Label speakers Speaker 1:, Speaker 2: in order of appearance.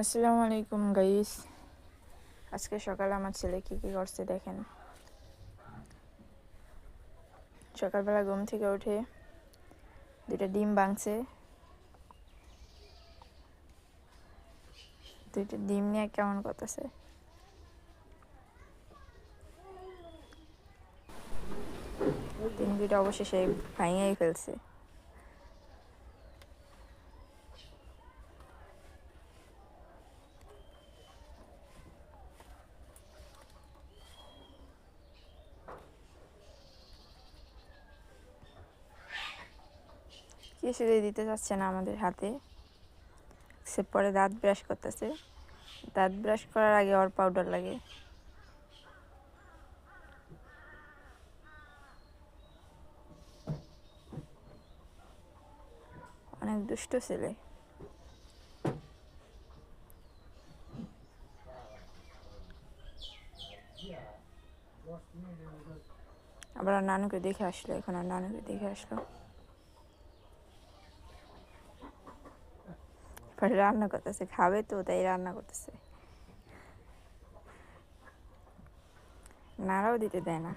Speaker 1: আসসালামু আলাইকুম গাইস। আজকে সকালে আমার ছেলে কি কি করছে দেখেন। সকালবেলা ঘুম থেকে উঠে দুইটা ডিম ভাঙছে। দুইটা ডিম নিয়ে কেমন করতেছে। ডিম দুইটা অবশেষে ভাঙিয়েই ফেলছে। কিছুতেই দিতে চাচ্ছে না আমাদের হাতে? সে পরে দাঁত ব্রাশ করতেছে। দাঁত ব্রাশ করার আগে ওর পাউডার লাগে। অনেক দুষ্ট ছেলে। আবার নানুকে দেখে আসলো, এখন আর নানুকে দেখে আসলো। পরে রান্না করতেছে খাবে তো তাই রান্না করতেছে। নাড়াও দিতে দেয় না।